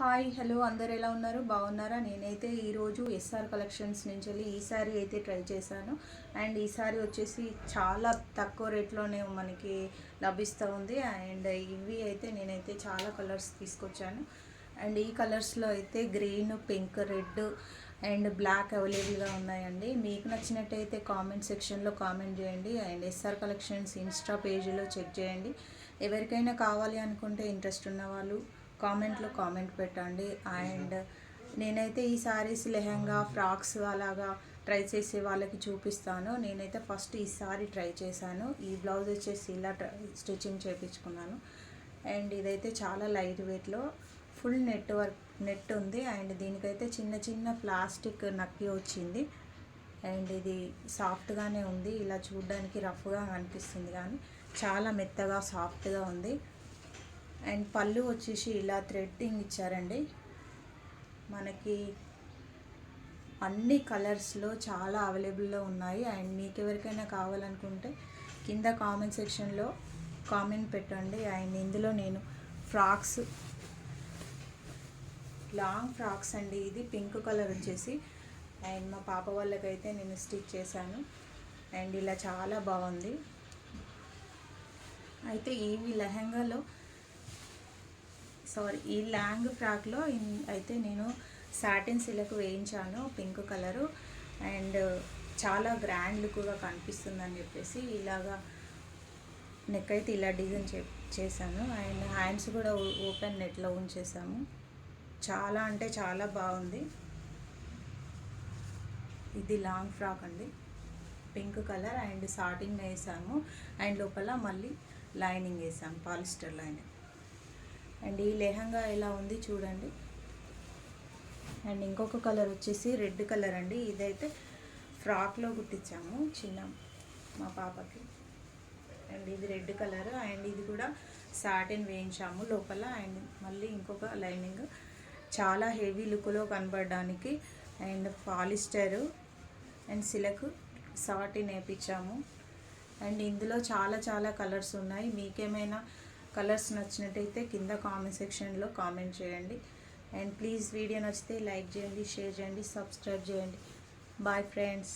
Hi hello అందరు ఎలా ఉన్నారు? బాగున్నారా? నేనైతే ఈరోజు ఎస్ఆర్ కలెక్షన్స్ నుంచి వెళ్ళి ఈ అయితే ట్రై చేశాను. అండ్ ఈ వచ్చేసి చాలా తక్కువ రేట్లోనే మనకి లభిస్తూ ఉంది. అండ్ ఇవి అయితే నేనైతే చాలా కలర్స్ తీసుకొచ్చాను. అండ్ ఈ కలర్స్లో అయితే green pink red and black అవైలబుల్గా ఉన్నాయండి. మీకు నచ్చినట్టయితే కామెంట్ సెక్షన్లో కామెంట్ చేయండి. And S R collections insta పేజీలో చెక్ చేయండి. ఎవరికైనా కావాలి అనుకుంటే ఇంట్రెస్ట్ ఉన్న వాళ్ళు కామెంట్లో కామెంట్ పెట్టండి. అండ్ నేనైతే ఈ సారీస్ లెహంగా ఫ్రాక్స్ అలాగా ట్రై చేసే వాళ్ళకి చూపిస్తాను. నేనైతే ఫస్ట్ ఈ సారీ ట్రై చేశాను. ఈ బ్లౌజ్ వచ్చేసి ఇలా స్టిచ్చింగ్ చేయించుకున్నాను అండ్ ఇదైతే చాలా లైట్ వెయిట్లో ఫుల్ నెట్ వర్క్ నెట్ ఉంది. అండ్ దీనికైతే చిన్న చిన్న ప్లాస్టిక్ నక్కి వచ్చింది. అండ్ ఇది సాఫ్ట్గానే ఉంది. ఇలా చూడడానికి రఫ్గా అనిపిస్తుంది కానీ చాలా మెత్తగా సాఫ్ట్గా ఉంది. అండ్ పళ్ళు వచ్చేసి ఇలా థ్రెడ్డింగ్ ఇచ్చారండి. మనకి అన్ని కలర్స్లో చాలా అవైలబుల్లో ఉన్నాయి. అండ్ మీకు ఎవరికైనా కావాలనుకుంటే కింద కామెంట్ సెక్షన్లో కామెంట్ పెట్టండి. అండ్ ఇందులో నేను ఫ్రాక్స్ లాంగ్ ఫ్రాక్స్ అండి. ఇది పింక్ కలర్ వచ్చేసి. అండ్ మా పాప వాళ్ళకైతే నేను స్టిచ్ చేశాను. అండ్ ఇలా చాలా బాగుంది. అయితే ఈ లెహంగాలో సారీ ఈ లాంగ్ ఫ్రాక్లో అయితే నేను సాటిన్ సిల్క్ వేయించాను పింక్ కలరు. అండ్ చాలా గ్రాండ్ లుక్గా కనిపిస్తుందని చెప్పేసి ఇలాగా నెక్ అయితే ఇలా డిజైన్ చే చేశాను. అండ్ హ్యాండ్స్ కూడా ఓపెన్ నెట్లో ఉంచేసాము చాలా అంటే చాలా బాగుంది. ఇది లాంగ్ ఫ్రాక్ అండి. పింక్ కలర్ అండ్ సాటిన్ వేసాము. అండ్ లోపల మళ్ళీ లైనింగ్ వేసాము పాలిస్టర్ లైనింగ్. అండ్ ఈ లెహంగా ఎలా ఉంది చూడండి. అండ్ ఇంకొక కలర్ వచ్చేసి రెడ్ కలర్ అండి. ఇదైతే ఫ్రాక్లో కుట్టించాము చిన్న మా పాపకి. అండ్ ఇది రెడ్ కలర్. అండ్ ఇది కూడా సాటిన్ వేయించాము లోపల. అండ్ మళ్ళీ ఇంకొక లైనింగ్. చాలా హెవీ లుక్లో కనబడడానికి. And polyester and silk satin వేయించాము. And ఇందులో చాలా చాలా కలర్స్ ఉన్నాయి. మీకేమైనా కలర్స్ నచ్చినట్టయితే కింద కామెంట్ సెక్షన్లో కామెంట్ చేయండి. అండ్ ప్లీజ్ వీడియో నచ్చితే లైక్ చేయండి షేర్ చేయండి సబ్స్క్రైబ్ చేయండి. Bye friends.